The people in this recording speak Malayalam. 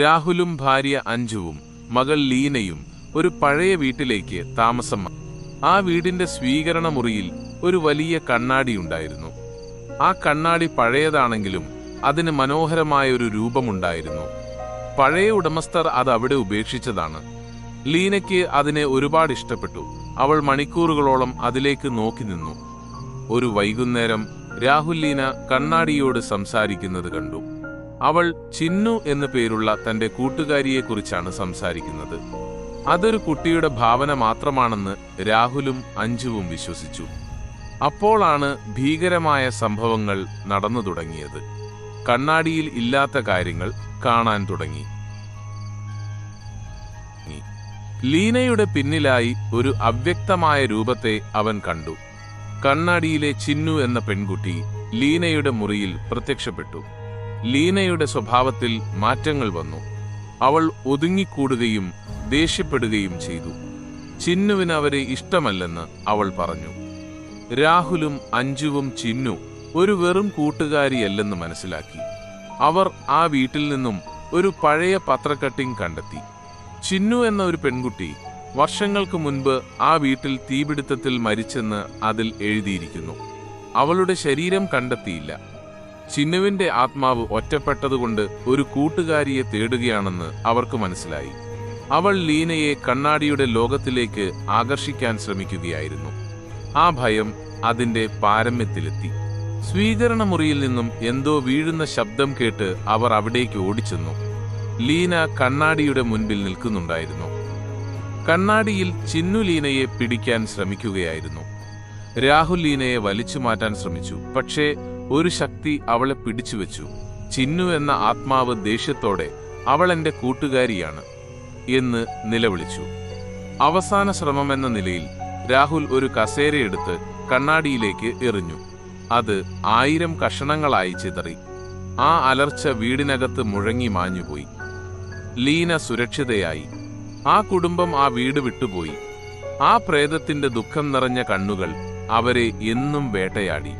രാഹുലും ഭാര്യ അഞ്ജുവും മകൾ ലീനയും ഒരു പഴയ വീട്ടിലേക്ക് താമസം ആ വീടിന്റെ സ്വീകരണ മുറിയിൽ ഒരു വലിയ കണ്ണാടി ഉണ്ടായിരുന്നു. ആ കണ്ണാടി പഴയതാണെങ്കിലും അതിന് മനോഹരമായ ഒരു രൂപമുണ്ടായിരുന്നു. പഴയ ഉടമസ്ഥർ അത് അവിടെ ഉപേക്ഷിച്ചതാണ്. ലീനയ്ക്ക് അതിനെ ഒരുപാട് ഇഷ്ടപ്പെട്ടു. അവൾ മണിക്കൂറുകളോളം അതിലേക്ക് നോക്കി നിന്നു. ഒരു വൈകുന്നേരം രാഹുൽ ലീന കണ്ണാടിയോട് സംസാരിക്കുന്നത് കണ്ടു. അവൾ ചിന്നു എന്ന പേരുള്ള തന്റെ കൂട്ടുകാരിയെക്കുറിച്ചാണ് സംസാരിക്കുന്നത്. അതൊരു കുട്ടിയുടെ ഭാവന മാത്രമാണെന്ന് രാഹുലും അഞ്ജുവും വിശ്വസിച്ചു. അപ്പോളാണ് ഭീകരമായ സംഭവങ്ങൾ നടന്നു തുടങ്ങിയത്. കണ്ണാടിയിൽ ഇല്ലാത്ത കാര്യങ്ങൾ കാണാൻ തുടങ്ങി. ലീനയുടെ പിന്നിലായി ഒരു അവ്യക്തമായ രൂപത്തെ അവൻ കണ്ടു. കണ്ണാടിയിലെ ചിന്നു എന്ന പെൺകുട്ടി ലീനയുടെ മുറിയിൽ പ്രത്യക്ഷപ്പെട്ടു. ലീനയുടെ സ്വഭാവത്തിൽ മാറ്റങ്ങൾ വന്നു. അവൾ ഒതുങ്ങിക്കൂടുകയും ദേഷ്യപ്പെടുകയും ചെയ്തു. ചിന്നുവിന് അവരെ ഇഷ്ടമല്ലെന്ന് അവൾ പറഞ്ഞു. രാഹുലും അഞ്ജുവും ചിന്നു ഒരു വെറും കൂട്ടുകാരിയല്ലെന്ന് മനസ്സിലാക്കി. അവർ ആ വീട്ടിൽ നിന്നും ഒരു പഴയ പത്രക്കട്ടിംഗ് കണ്ടെത്തി. ചിന്നു എന്ന ഒരു പെൺകുട്ടി വർഷങ്ങൾക്ക് മുൻപ് ആ വീട്ടിൽ തീപിടുത്തത്തിൽ മരിച്ചെന്ന് അതിൽ എഴുതിയിരിക്കുന്നു. അവളുടെ ശരീരം കണ്ടെത്തിയില്ല. ചിന്നുവിന്റെ ആത്മാവ് ഒറ്റപ്പെട്ടതുകൊണ്ട് ഒരു കൂട്ടുകാരിയെ തേടുകയാണെന്ന് അവർക്ക് മനസ്സിലായി. അവൾ ലീനയെ കണ്ണാടിയുടെ ലോകത്തിലേക്ക് ആകർഷിക്കാൻ ശ്രമിക്കുകയായിരുന്നു. ആ ഭയം അതിന്റെ പാരമ്യത്തിലെത്തി. സ്വീകരണ മുറിയിൽ നിന്നും എന്തോ വീഴുന്ന ശബ്ദം കേട്ട് അവർ അവിടേക്ക് ഓടിച്ചെന്നു. ലീന കണ്ണാടിയുടെ മുൻപിൽ നിൽക്കുന്നുണ്ടായിരുന്നു. കണ്ണാടിയിൽ ചിന്നു ലീനയെ പിടിക്കാൻ ശ്രമിക്കുകയായിരുന്നു. രാഹുൽ ലീനയെ വലിച്ചു മാറ്റാൻ ശ്രമിച്ചു. പക്ഷേ ഒരു ശക്തി അവളെ പിടിച്ചുവെച്ചു ചിന്നു എന്ന ആത്മാവ് ദേഷ്യത്തോടെ അവൾ എന്റെ കൂട്ടുകാരിയാണ് എന്ന് നിലവിളിച്ചു. അവസാന ശ്രമമെന്ന നിലയിൽ രാഹുൽ ഒരു കസേരയെടുത്ത് കണ്ണാടിയിലേക്ക് എറിഞ്ഞു. അത് ആയിരം കഷണങ്ങളായി ചിതറി. ആ അലർച്ച വീടിനകത്ത് മുഴങ്ങി മാഞ്ഞുപോയി. ലീന സുരക്ഷിതയായി. ആ കുടുംബം ആ വീട് വിട്ടുപോയി. ആ പ്രേതത്തിന്റെ ദുഃഖം നിറഞ്ഞ കണ്ണുകൾ അവരെ എന്നും വേട്ടയാടി.